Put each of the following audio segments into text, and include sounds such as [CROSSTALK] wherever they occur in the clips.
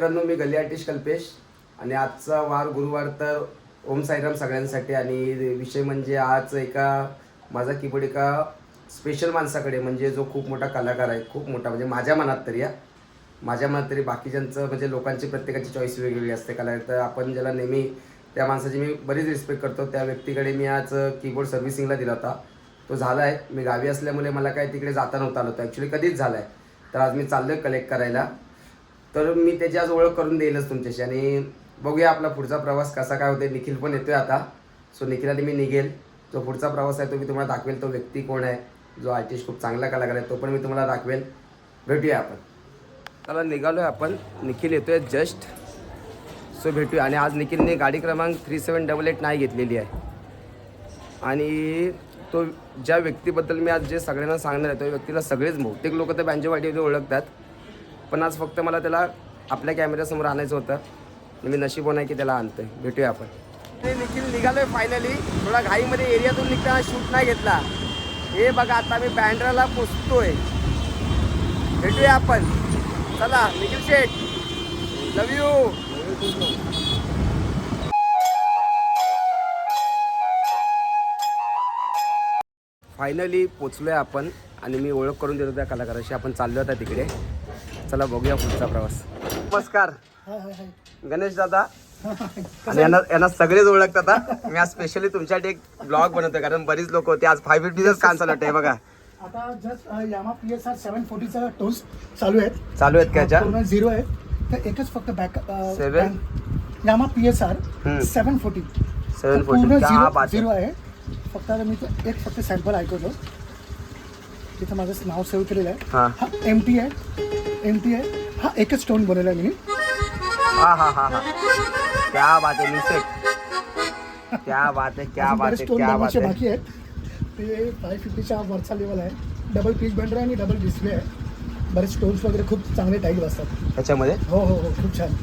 मित्रांनो मी गल्ली आर्टिस्ट कल्पेश आणि आजचा वार गुरुवार तर ओम साईराम सगळ्यांसाठी आणि विषय म्हणजे आज एका माझा कीबोर्ड एका स्पेशल माणसाकडे म्हणजे जो खूप मोठा कलाकार आहे खूप मोठा म्हणजे माझ्या मनात तरी या माझ्या मनात तरी बाकीच्यांचं म्हणजे लोकांची प्रत्येकाची चॉईस वेगवेगळी असते. कलाकार तर आपण ज्याला नेहमी त्या माणसाची मी बरीच रिस्पेक्ट करतो. त्या व्यक्तीकडे मी आज कीबोर्ड सर्व्हिसिंगला दिला होता. तो झाला आहे मी गावी असल्यामुळे मला काय तिकडे जाता नव्हता आलं होतं. ॲक्च्युली कधीच झाला आहे तर आज मी चाललो आहे कलेक्ट करायला. तर मी त्याची आज ओळख करून देईलच तुमच्याशी. आणि बघूया आपला पुढचा प्रवास कसा काय होते निखिल पण येतोय आता. सो निखिलाने मी निघेल. जो पुढचा प्रवास आहे तो मी तुम्हाला दाखवेल. तो व्यक्ती कोण आहे? जो आर्टिस्ट खूप चांगला कलाकार आहे तो पण मी तुम्हाला दाखवेल. भेटूया आपण. चला निघालोय आपण. निखिल येतोय जस्ट सो भेटूया. आणि आज निखिलने गाडी क्रमांक थ्री सेवन डबल एट नाही घेतलेली आहे. आणि तो ज्या व्यक्तीबद्दल मी आज जे सगळ्यांना सांगणार आहे तो व्यक्तीला सगळेच बहुतेक लोक तर बँजोवाटीमध्ये ओळखतात. पण आज फक्त मला त्याला आपल्या कॅमेऱ्यासमोर आणायचं होतं. मी नशीब आहे की त्याला आणतोय. भेटूया आपण. निखिल निघालोय फायनली थोडा घाईमध्ये एरियातून निघताना शूट नाही घेतला. हे बघा आता मी बँड्राला पोचतोय. भेटूया आपण. चला Nikhil Sheth. Love you finally पोचलोय आपण आणि मी ओळख करून देतो त्या कलाकाराशी. आपण चाललो होता तिकडे. चला बघूया पुढचा प्रवास. नमस्कार. गणेश दादा. आणि यांना यांना सगळेच ओळखतात हा. मी आज स्पेशली तुमच्यासाठी एक ब्लॉग बनवतोय कारण बरीच लोक होते. आज फाय फिफ्टीच काम चालू आहे बघा. आता just Yamaha P S R seven फोर्टीचा टोस चालू आहेत. चालू आहेत का याच्या? पूर्ण झिरो आहे तर एकच फक्त back Seven? Yamaha P S R. Seven forty seven forty zero आहे आहे. फक्त आता मी तो एक फक्त सॅम्पल ऐकवतो. तिथं माझं नाव सेव्ह केलेलं आहे. हा. हा एम टी आहे एम टी आहे. हा एकच स्टोन बनवला आहे मी हा हा हा हा. क्या बात आहे मिसेट क्या बात है क्या बात है स्टोन क्या बात बनवायचे है बाकी आहेत. ते फाय फिफ्टीच्या वरचा लेवल आहे. डबल पीच बँडर आहे आणि डबल डिस्प्ले आहे. बरेच स्टोन्स वगैरे खूप चांगले टाईट बसतात त्याच्यामध्ये? हो हो हो खूप छान.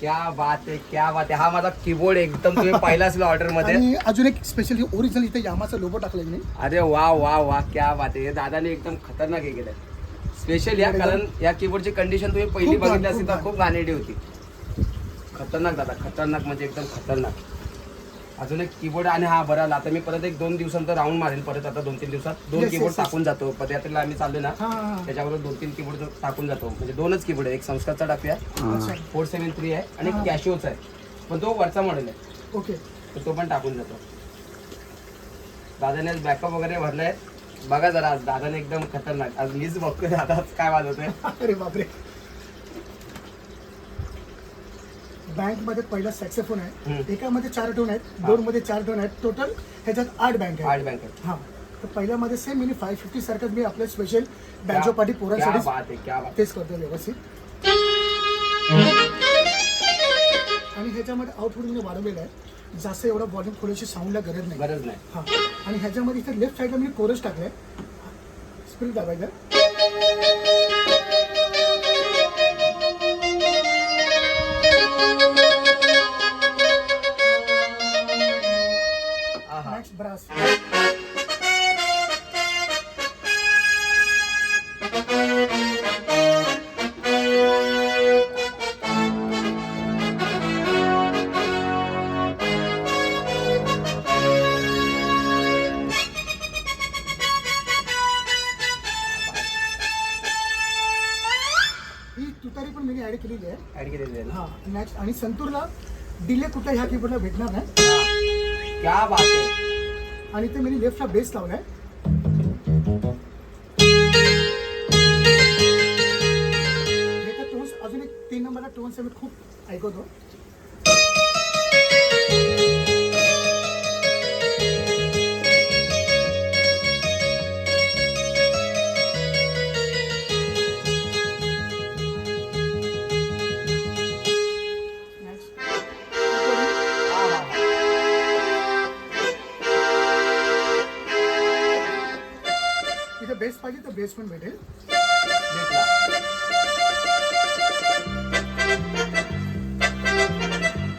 क्या बात आहे क्या बात आहे. हा माझा कीबोर्ड एकदम तुम्ही पाहिला असेल ऑर्डरमध्ये. आणि अजून एक स्पेशली ओरिजिनल इथे यामाचा लोगो टाकलाय मी अरे वा वा वा. क्या बात आहे. हे दादाने एकदम खतरनाक हे केलंय. स्पेशल या कारण या कीबोर्डची कंडिशन तुम्ही पहिली बघितली असती खूप तर. खूप घाणेरडी होती. खतरनाक दादा खतरनाक म्हणजे एकदम खतरनाक. अजून एक कीबोर्ड आणि हा बरा आता मी परत एक दोन दिवसांत राऊंड मारेल परत आता दोन तीन दिवसात. दोन कीबोर्ड. टाकून जातो. पदयात्रेला आम्ही चाललो ना. त्याच्याबरोबर दोन तीन कीबोर्ड टाकून जातो. म्हणजे दोनच कीबोर्ड आहे. एक संस्कारचा टाकूया फोर सेवन थ्री आहे आणि हा. एक कॅशिओचा आहे. पण तो वरचा मॉडेल आहे. ओके तर तो पण टाकून जातो. दादाने बॅकअप वगैरे भरलाय. बघा जरा आज दादाने एकदम खतरनाक. आज मीच बघतोय दादा आज काय वाजवतोय? अरे बापरे. बँकमध्ये पहिला सॅक्सेफोन आहे. हम्म. एकामध्ये चार टोन आहेत दोन मध्ये चार टोन आहेत. टोटल ह्याच्यात आठ बँक आठ आहेत. बँक आहे हा. तर पहिल्यामध्ये सेम मी फाय फिफ्टी सारखंच मी आपल्या स्पेशल बँजो पार्टी क्या पोरांसाठी बात आहे क्या बात. तेच करतो व्यवस्थित. आणि ह्याच्यामध्ये आउटपुट मी वाढवलेलं आहे. जास्त एवढा वॉल्यूम थोडीशी साऊंडला गरज नाही. गरज नाही. हा. आणि ह्याच्यामध्ये इथे लेफ्ट साईडला मी कोरस टाकलाय. स्प्रिट दाबायचं. आणि संतूरला डिले कुठला ह्या कीबोर्डला भेटणार नाही. क्या बात आहे. आणि ते मी लेफ्टला बेस लावलाय. अजून एक तीन नंबरला टोन्स मी खूप ऐकवतो. पाहिजे तर बेस पण भेटेल भेटला.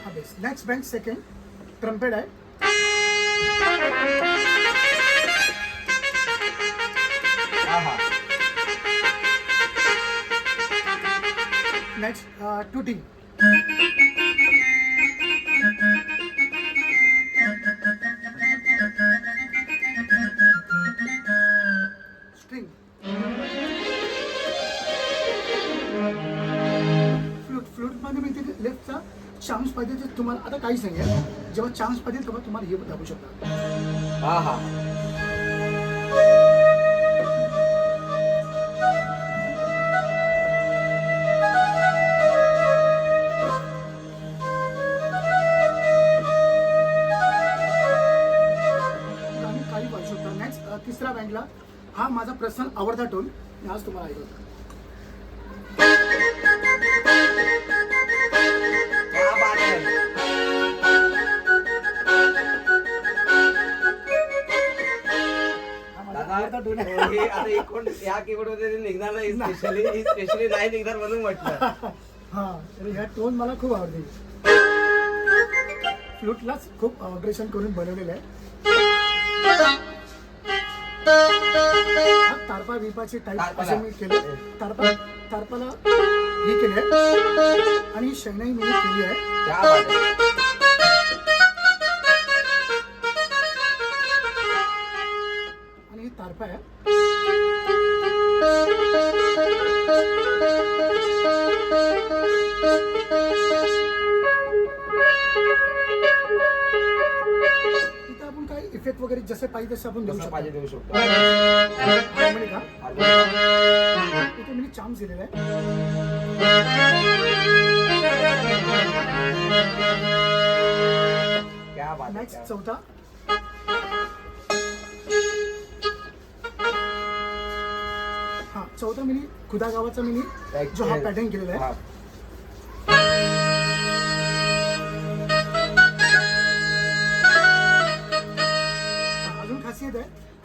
हा base next bank second trumpet आहे आहा. नेक्स्ट टुटी लेफ्टचा चान्स पाहिजे तर तुम्हाला आता काही सांगेल जेव्हा चान्स पाहिजे तेव्हा तुम्हाला हे दाबू शकता. हा हा. काही पाहू शकतो नेक्स्ट तिसरा बँडला हा माझा पर्सनल आवडता टोन आज तुम्हाला ऐकवतो. माझा दादा आवडता टोन आहे हे आता एक कोण या कीबोर्डमध्ये निघणार नाही स्पेशली स्पेशली नाही निघणार म्हणून म्हटलं. हा तर ह्या टोन मला खूप आवडते फ्लूटलाच खूप ऑपरेशन करून बनवलेलं आहे. हा तारपा विपाचे टाईप. असे मी केले. तारपा तारपाला हे केले आणि शैनाई मी केली आहे. इथं आपण काही इफेक्ट वगैरे जसे पाहिजे तसे आपण देऊ जसं शकतो. पाहिजे देऊ शकतो. हार्मोनिका इथे मी चान्स दिलेला आहे. क्या बात है नेक्स्ट क्या- चौथा. हा चौथा मिनी खुदा गावाचा मिनी जो हा पॅटर्न केलेला आहे. हा,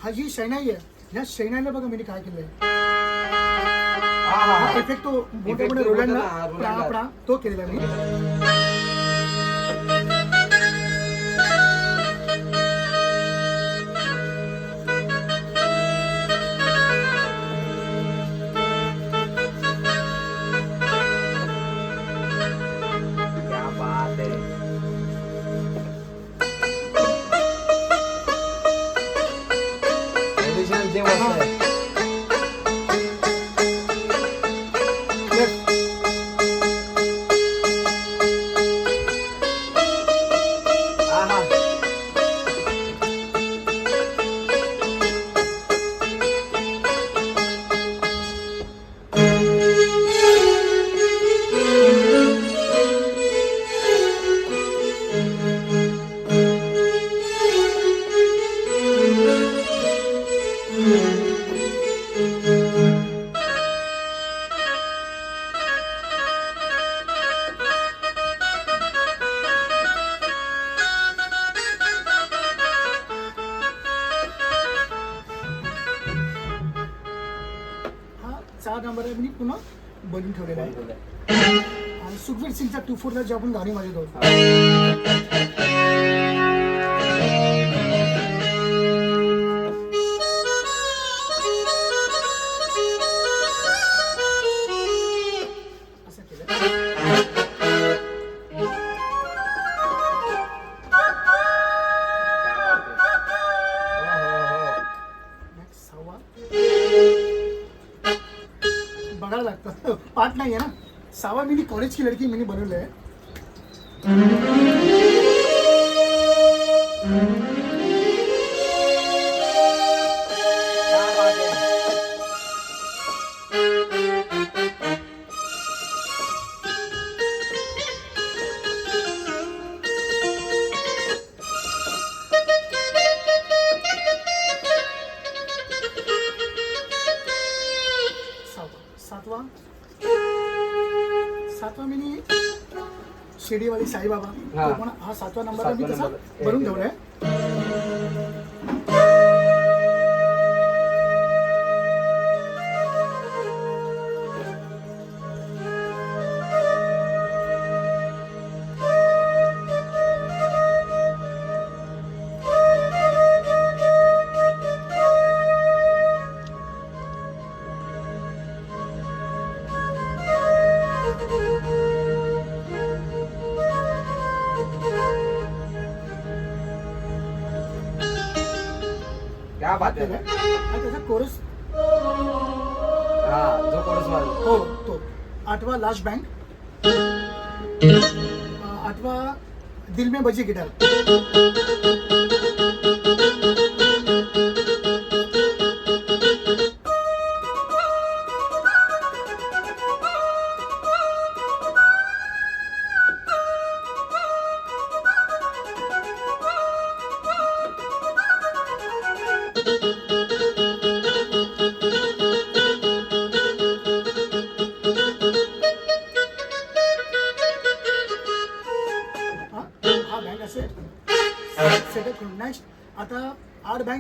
हा जी शैनाई आहे ह्या शैनाईला बघा मी काय केलंय हा. इफेक्ट तो मोठ्या मोठ्या तो रोलांना बोलतो ना, प्रा रोलांना. प्रा तो केलेला मी हा चार नंबर मी पुन्हा बनवून ठेवलेला आहे. आणि सुखवीर सिंगचा टू फोरला जे आपण गाणी वाजवतो. बघायला लागतं. [LAUGHS] पाठ नाही आहे ना. सहावा मिनी कॉलेज की लडकी मिनी बनवलं आहे. सातवा नंबर मी तसा. भरून ठेवलाय केलाय. आणि त्याचा कोरस. हा जो कोरस हो तो. आठवा लास्ट बँक. आठवा दिल में बजी गिटार.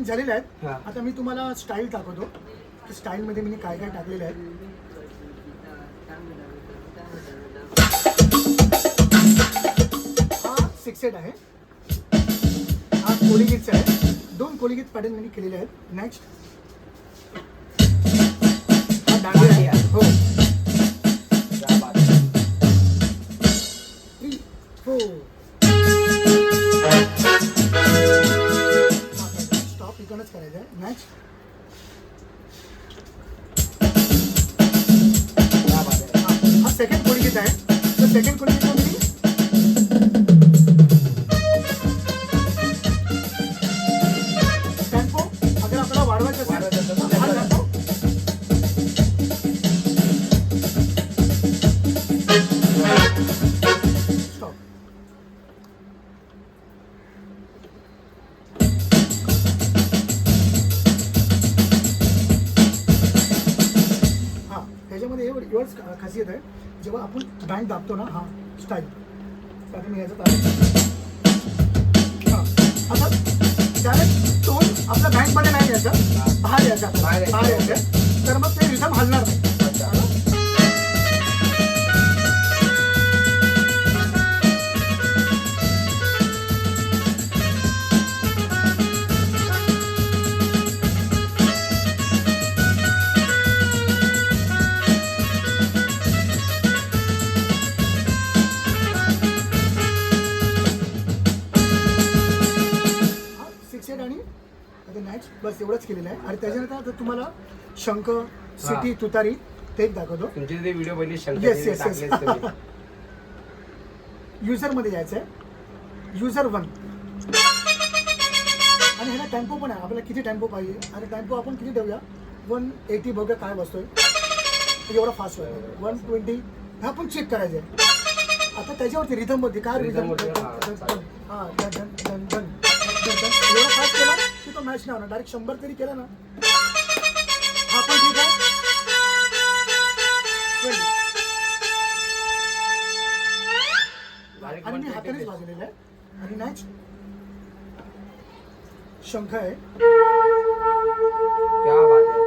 बँक झालेले आहेत. हा. आता मी तुम्हाला स्टाईल दाखवतो. की स्टाईलमध्ये मी काय काय टाकलेले आहेत हा सिक्स सेट आहे. हा कोलिगीतचा आहे. दोन कोलिगीत पॅटर्न मी केलेले आहेत. नेक्स्ट हा डांगे आहे. हो. आहे. थ्री फोर स्टॉप करायचं आहे. नेक्स्ट हा सेकंड कोळीगीत आहे? तर सेकंड कोणी दाबतो ना हा स्टाईल तार- हा आता डायरेक्ट टोन आपल्या बँकमध्ये नाही यायचा बाहेर यायचा. बाहेर यायचा. बाहेर यायचा. तर मग ते रिझम हलणार नाही. बस एवढंच केलेलं आहे. आणि त्याच्यानंतर आता तुम्हाला शंख सिटी तुतारी ते एक दाखवतो. तुमचे ते व्हिडिओ yes, yes. टाकलेच तुम्ही. युजरमध्ये जायचं आहे युजर वन आणि ह्याला टेम्पो पण आहे. आपल्याला किती टेम्पो पाहिजे? आणि टेम्पो आपण किती ठेवूया? वन एटी बघूया काय बसतोय. एवढा फास्ट होईल. वन ट्वेंटी हे आपण चेक करायचं आहे. आता त्याच्यावरती रिथमवरती काय हा, धन धन एवढा फास्ट केला? की तो मॅच नाही होणार डायरेक्ट शंभर तरी केला ना हा पण ठीक आहे 20. Direct आणि मी 120 हातानेच पेज. वाजवलेलं आहे आणि नेक्स्ट शंख आहे क्या बात.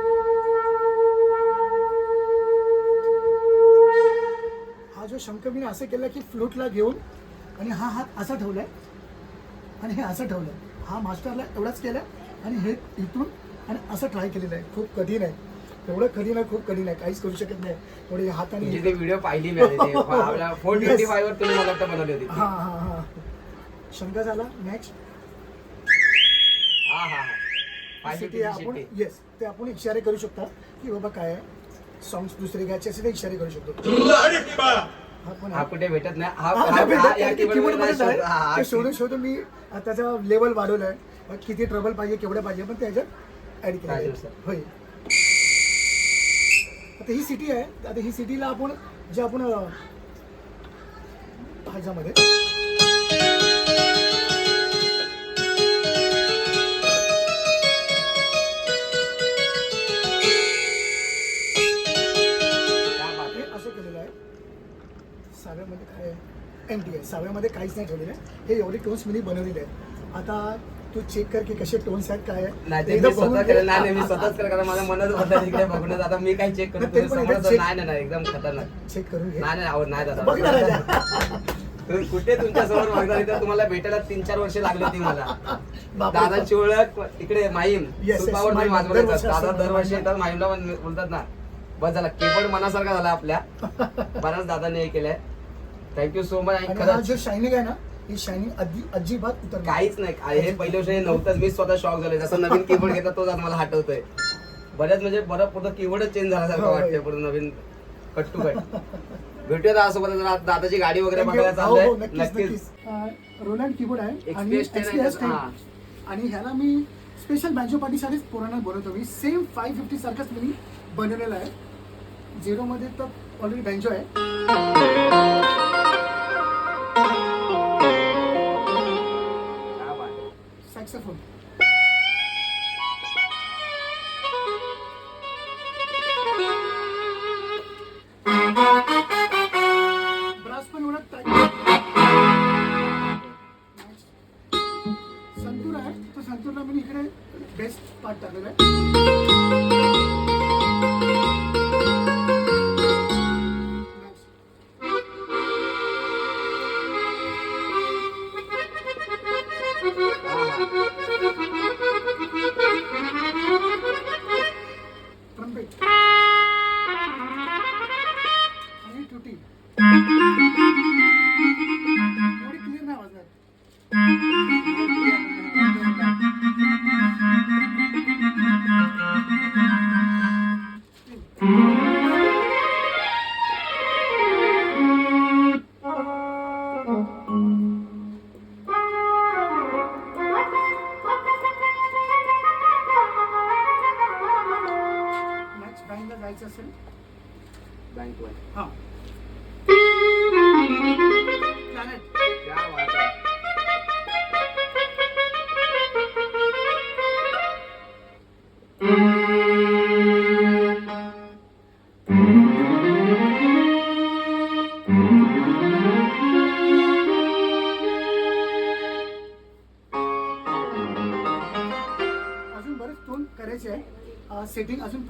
हा जो शंख मी असं केलं की फ्लूटला घेऊन आणि हा हात असा ठेवलाय आणि हे असं ठेवलंय हा मास्टरला एवढाच केलाय आणि हे इथून आणि असं ट्राय केलेलं आहे. खूप कठीण आहे. एवढं कठीण आहे खूप कठीण आहे. काहीच करू शकत नाही. थोडे हाताने व्हिडिओ पाहिली मी [LAUGHS] आपल्या फोर ट्वेंटी तुम्ही मला वाटतं बनवली होती. ती. हा हा हा. शंख झाला. नेक्स्ट हा हा हा. आपण. येस ते आपण इशारे करू शकता की बाबा काय आहे? सॉंग्स दुसरे घ्यायचे असे ते इशारे करू शकतो. हा. कुठे भेटत नाही हा हा, हा- हा, हा- या keyboard मध्ये. शोध- हा, हा, ते शोधून शोधून मी त्याचा लेवल वाढवलाय मग किती ट्रबल पाहिजे केवढं पाहिजे पण त्याच्यात ऍड केलं चालेल. होय आता ही सिटी आहे आता ही सिटीला आपण जे आपण अं, ह्याच्यामध्ये एम टी आहे साव्यामध्ये काहीच नाही ठेवलेलं आहे. हे एवढे टोन्स मी बनवलेले आहेत. आता तू चेक कर की कसे टोन्स आहेत काय नाही ते मी स्वतः. केलं. नाही नाही, मी स्वतःच केलं कारण माझं मनच होतं इकडे बघूनच आता मी काही चेक करतो समोर नाही नाही नाही एकदम खतरनाक. चेक करून घे. नाही नाही आवड नाही बघ ना दादा राजा. तुम्ही कुठे तुमच्यासमोर बघणार? इथं तुम्हाला भेटायला तीन चार वर्ष लागली होती मला. बापरे. दादांची ओळख इकडे माहीम. Yes, सुपावर दरवर्षी दादा. दरवर्षी येतात. माहीमला बोलतात ना बस झाला. कीबोर्ड मनासारखा झाला आपल्या. [LAUGHS] बराच दादाने हे केलंय. थँक्यू सो मच आणि आणि हा खरंच जो शायनिंग आहे ना ही शायनिंग अजिबात उतर काहीच नाही. काय हे पहिल्या वर्षी नव्हतंच. मी स्वतः शॉक झालोय. जसं नवीन कीबोर्ड घेतला तोच आज मला हटवतोय. बऱ्याच म्हणजे बरं पूर्ण कीबोर्डच चेंज झाल्यासारखं हो, वाटतंय. पूर्ण नवीन कट टू कट भेटूया दादासोबत दादाची गाडी वगैरे बघायला हो, हो, चाललंय नक्कीच. रोलँड कीबोर्ड आहे. आणि XPS 10 आहे. XPS 10. हा. आणि ह्याला मी स्पेशल बँजो पार्टीसाठीच पोरांना बनवतो मी सेम फाय फिफ्टी सारखंच मी बनवलेलं आहे. झिरोमध्ये तर ऑलरेडी बँजो आहे. सॅक्सोफोन ब्रास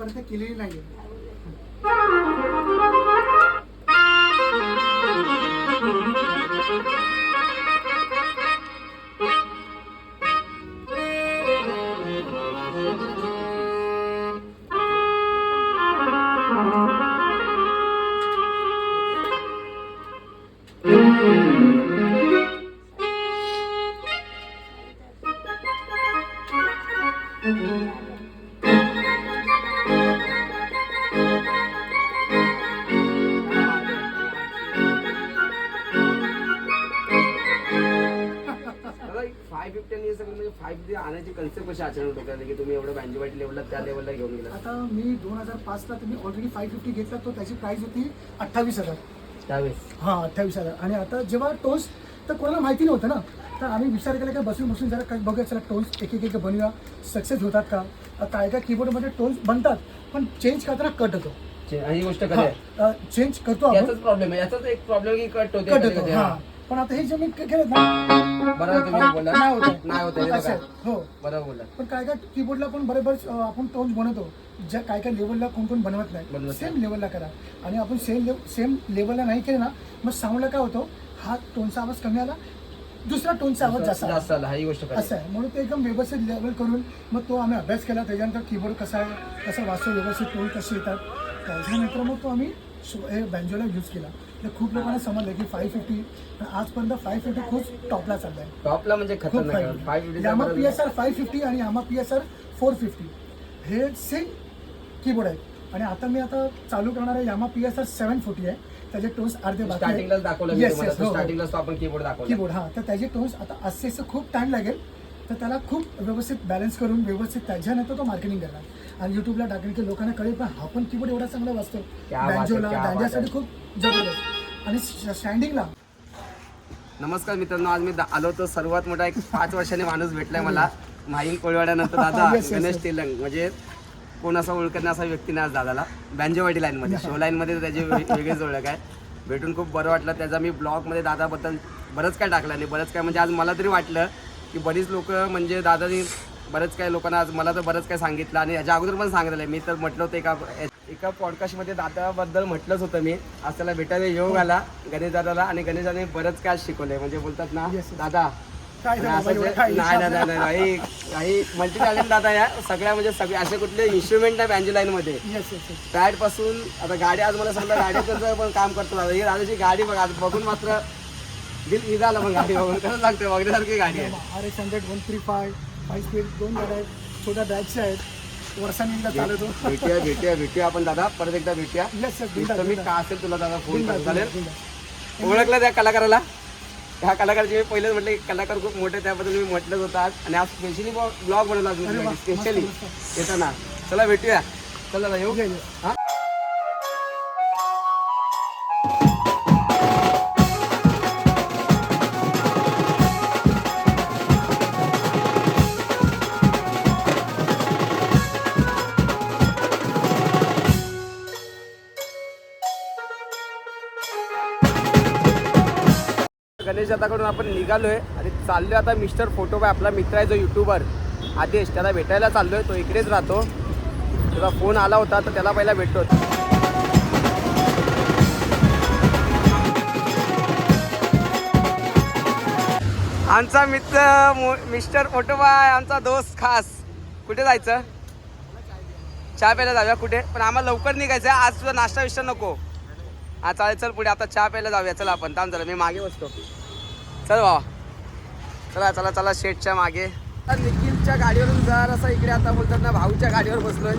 सेटिंग अजून पर्यंत केलेली नाही दादा कशी अचानक डोक्यात आली की तुम्ही एवढं बँजो वाईट लेवलला त्या लेवलला घेऊन गेला आता मी दोन हजार पाचला तुम्ही ऑलरेडी फाय फिफ्टी घेतला तो त्याची प्राइस होती अठ्ठावीस हजार. त्यावेळेस हां अठ्ठावीस हजार. आणि आता जेव्हा टोन्स तर कोणाला माहिती नव्हतं ना? तर आम्ही विचार केला की बसून बसून जरा काय बघूया चला टोन्स एक एक एक बनवूया. सक्सेस होतात का? काय काय कीबोर्डमध्ये टोन्स बनतात पण चेंज करताना कट होतो. आणि ही गोष्ट आहे? चेंज करतो आपण. याचाच प्रॉब्लेम आहे. याचाच एक प्रॉब्लेम की कट होते कट कधी होतो कधी. हां. पण आता हे जे मी केलं ना बरोबर तुम्ही बोलला. नाही होत आहे. नाही होत आहे, हे असं. हो. बरोबर पण काय काय कीबोर्डला पण बरोबर अं, आपण टोन्स बनवतो. ज्या काय काय लेवलला कोण कोण बनवत नाही. सेम लेवलला करा. आणि आपण सेम सेम लेवलला नाही केलं ना मग साऊंडला काय होतो? हा टोनचा आवाज कमी आला दुसरा टोनचा आवाज जास्त आला. जास्त आला ही गोष्ट खरी असं आहे. म्हणून ते एकदम व्यवस्थित लेवल करून मग तो आम्ही अभ्यास केला. त्याच्यानंतर कीबोर्ड कसा आहे कसा वाचतो व्यवस्थित टोन कसे येतात. त्याच्यानंतर मग तो आम्ही हे बँजोला यूज केला. तर खूप लोकांना समजलं की फाय फिफ्टी आजपर्यंत फाय फिफ्टी खूप टॉपला चालला आहे टॉपला म्हणजे खूप खतरनाक फाय फायदा Yamaha P S R five fifty आणि Yamaha P S R four fifty हे सेम कीबोर्ड आहेत. आणि आता मी आता चालू करणार आहे Yamaha P S R seven forty आहे. त्याचे टोन्स अर्धे बाकी स्टार्टिंगलाच दाखवलं मी Yes, तुम्हाला. yes, हो, हो. तो आपण कीबोर्ड दाखवला. कीबोर्ड हा. तर त्याचे टोन्स आता असे असं खूप टाइम लागेल. तर त्याला खूप व्यवस्थित बॅलन्स करून व्यवस्थित त्याच्यानंतर तो मार्केटिंग करणार. आणि युट्यूबला टाकेल की लोकांना कळेल पण हा पण कीबोर्ड एवढा चांगला वाचतो बँजोला आहे. खूप जबरदस्त. आणि स्टँडिंगला नमस्कार मित्रांनो आज मी आलो तो सर्वात मोठा एक पाच वर्षाने माणूस भेटलाय मला. माहीम कोळवाड्यानंतर दादा गणेश. तेलंग. म्हणजे कोण असा ओळखत असा व्यक्ती नाही आज दादाला. बँजोवाडी लाईन मध्ये शो लाईन मध्ये त्याची वेगळीच ओळख आहे. भेटून खूप बरं वाटलं. त्याचा मी ब्लॉगमध्ये दादाबद्दल बरंच काय टाकलं आणि बरंच काय म्हणजे आज मला तरी वाटलं की बरीच लोक म्हणजे दादानी बरंच काय लोकांना आज मला तर बरंच काय सांगितलं आणि याच्या अगोदर पण सांगितलं मी तर म्हटलं होतं एका एका पॉडकास्टमध्ये दादाबद्दल म्हटलंच होतं मी. आज त्याला भेटायला योग आला गणेश दादाला आणि गणेश दादाने बरंच काय शिकवलंय. म्हणजे बोलतात ना. दादा काय नाही काही मल्टी टॅलेंट दादा या. सगळ्या म्हणजे सगळे असे कुठले इन्स्ट्रुमेंट आहे बँजो पॅडपासून आता गाडी आज मला समजा गाडीचं पण काम करतो दादा ही दादाची गाडी बघा बघून मात्र दिल इजा आला मग गाडी बघून. खरं सांगतोय बघण्यासारखी गाडी आहे. R X hundred one three five five speed दोन गाड्या आहेत छोट्या बॅग्स आहेत. वर्षांनी चालवतो भेटूया भेटूया भेटूया आपण दादा. परत एकदा भेटूया. येस सर बिंदास मी का असेल तुला दादा फोन बिंदास चालेल? बिंदास ओळखलं त्या कलाकाराला? ह्या कलाकाराची मी पहिलेच म्हटलं की कलाकार खूप मोठे त्याबद्दल मी म्हटलंच होतं आज. आणि आज स्पेशली ब्लॉग बनवला अरे वा, स्पेशली मस्त, मस्त. येतो ना चला भेटूया. चला दादा, येऊ? ये, ये. हा? गणेश दादाकडून आपण निघालोय आणि चाललोय आता मिस्टर फोटोबाय आपला मित्र आहे जो युट्यूबर आदेश त्याला भेटायला चाललोय तो इकडेच राहतो. त्याचा फोन आला होता तर त्याला पहिला भेटतो आमचा मित्र मो- मिस्टर फोटोबाय आमचा दोस्त खास. कुठे जायचं? चहा प्यायला जाऊया कुठे? पण आम्हाला लवकर निघायचं आहे आज तुझा नाश्ता विष्टा नको. हा चालेल चल पुढे आता चहा प्यायला जाऊया. चला आपण थांब चला मी मागे बसतो. चल बाबा चला चला चला शेटच्या मागे. निखिलच्या गाडीवरून जरासा इकडे आता बोलतात ना भाऊच्या गाडीवर बसलोय.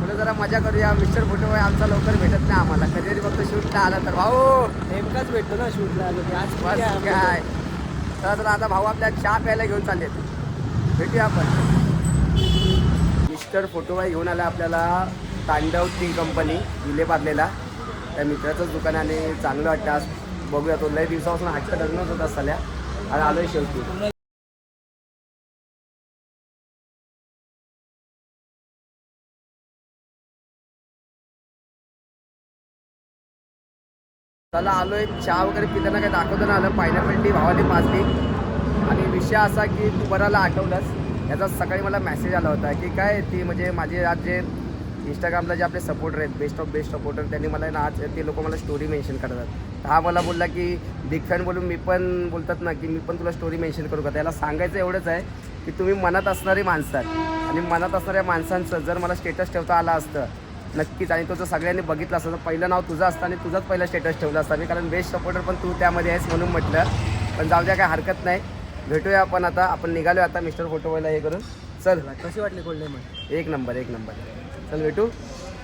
पुढे जरा मजा करूया. मिस्टर फोटो आहे आमचा लवकर भेटत नाही आम्हाला. कधीतरी फक्त शूटला आला तर. भाऊ! नेमकाच भेटतो ना शूटला. आलो आज बस? काय? चला चला आता भाऊ आपल्या चहा प्यायला घेऊन चाललेत. भेटूया आपण. मिस्टर फोटोबाई घेऊन आला आपल्याला तांडव टी कंपनी विले पारलेला त्या मित्राचंच दुकान आहे आणि चांगलं वाटतं. आज बघूया तो लय दिवसापासून हट्ट लग्नच होता सल्या आणि आलोय शेवटी. त्याला आलोय. चहा वगैरे पिताना काही दाखवताना आलं. पायनॅपल भावाने पाजली आणि विषय असा की तू बराला आठवलंस. याचा सकाळी मला मेसेज आला होता की काय ती म्हणजे माझे आज जे इंस्टाग्रामला जे आपले सपोर्टर आहेत बेस्ट ऑफ बेस्ट सपोर्टर त्यांनी मला ना आज ते लोक मला स्टोरी मेन्शन करतात. हा मला बोलला की बिग फॅन बोलून मी पण बोलतात ना की मी पण तुला स्टोरी मेन्शन करू का? त्याला सांगायचं एवढंच आहे की तुम्ही मनात असणारी माणसं आहेत. आणि मनात असणाऱ्या माणसांचं जर मला स्टेटस ठेवता आलं असतं नक्कीच. आणि तो जर सगळ्यांनी बघितलं असतं तर पहिलं नाव तुझं असतं आणि तुझाच पहिला स्टेटस ठेवलं असतं. मी कारण बेस्ट सपोर्टर पण तू त्यामध्ये आहेस म्हणून म्हटलं. पण जाऊ द्या काय हरकत नाही. भेटूया आपण आता. आपण निघालो आता मिस्टर फोटोवायला हे करून. चल. कशी वाटली कोल्हे मग एक नंबर एक नंबर. चल भेटू.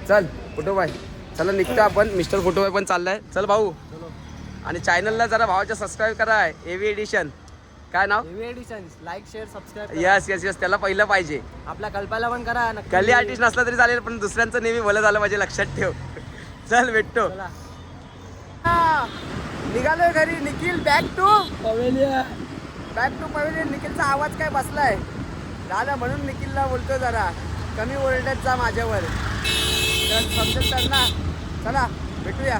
चल फोटोबाय. चला निघतो आपण. मिस्टर फोटोबाय पण चाललाय. चल भाऊ. आणि चॅनलला जरा भावाच्या सबस्क्राईब करा. ए व्ही एडिशन काय नाव? Edition like share subscribe yes yes yes त्याला पहिलं पाहिजे. आपल्या कल्पाला पण करा. नक्की कली आर्टिस्ट नसला तरी चालेल पण दुसऱ्यांचं नेहमी भलं झालं पाहिजे लक्षात ठेव. चल भेटतो. निघालोय घरी. Nikhil back to pavilion. Back to pavilion निखिलचा आवाज काय बसलाय? दादा म्हणून निखिलला बोलतो जरा. कमी ओरडत जा माझ्यावर. तर समजत तर ना चला भेटूया.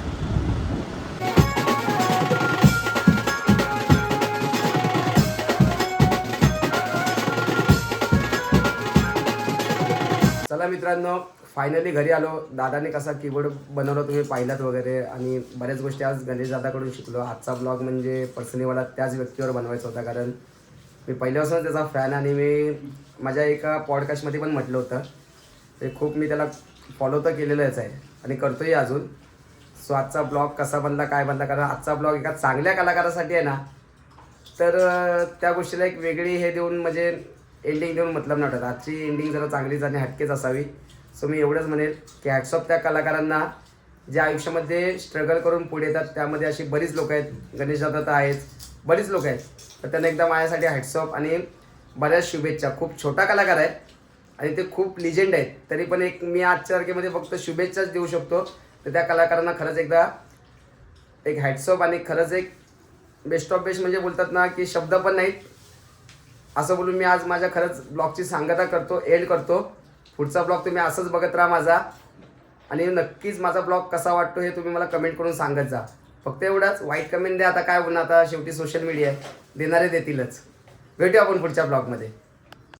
चला मित्रांनो फायनली घरी आलो. दादाने कसा कीबोर्ड बनवला तुम्ही पाहिलात वगैरे. आणि बऱ्याच गोष्टी आज गणेश दादाकडून शिकलो. आजचा ब्लॉग म्हणजे पर्सनली मला त्याच व्यक्तीवर बनवायचा होता. कारण मी पहिल्यापासून त्याचा फॅन आणि मी माझ्या एका पॉडकास्टमध्ये पण म्हटलं होतं. ते खूप मी त्याला फॉलो तर केलेलंच आहे आणि करतोही अजून. सो आजचा ब्लॉग कसा बनला काय बनला कारण आजचा ब्लॉग एका चांगल्या कलाकारासाठी आहे ना. तर त्या गोष्टीला एक वेगळी हे देऊन म्हणजे एंडिंग देऊन मतलब नाटत आजची एंडिंग जरा चांगलीच आणि हटकेच असावी. सो मी एवढंच म्हणेल की हॅट्सअप त्या कलाकारांना जे आयुष्यामध्ये स्ट्रगल करून पुढे येतात त्यामध्ये अशी बरीच लोक आहेत. गणेश दादा तर आहेच. बरीच लोक आहेत. तर त्यांना एकदा माझ्यासाठी हॅट्सअप आणि बऱ्याच शुभेच्छा. खूप छोटा कलाकार आहे आणि ते खूप लिजेंड आहेत. तरी पण एक मी आजच्या तारखेमध्ये फक्त शुभेच्छाच देऊ शकतो. तर त्या कलाकारांना खरंच एकदा एक हॅट्सऑफ आणि खरंच एक बेस्ट ऑफ बेस्ट म्हणजे बोलतात ना की शब्द पण नाहीत. असं बोलून मी आज माझ्या खरंच ब्लॉगची सांगता करतो एड करतो. पुढचा ब्लॉग तुम्ही असंच बघत राहा माझा. आणि नक्कीच माझा ब्लॉग कसा वाटतो हे तुम्ही मला कमेंट करून सांगत जा. फक्त एवढंच. वाईट कमेंट द्या. आता काय बोलणं आता? शेवटी सोशल मीडिया आहे. देणारे देतीलच. भेटू आपण पुढच्या ब्लॉगमध्ये.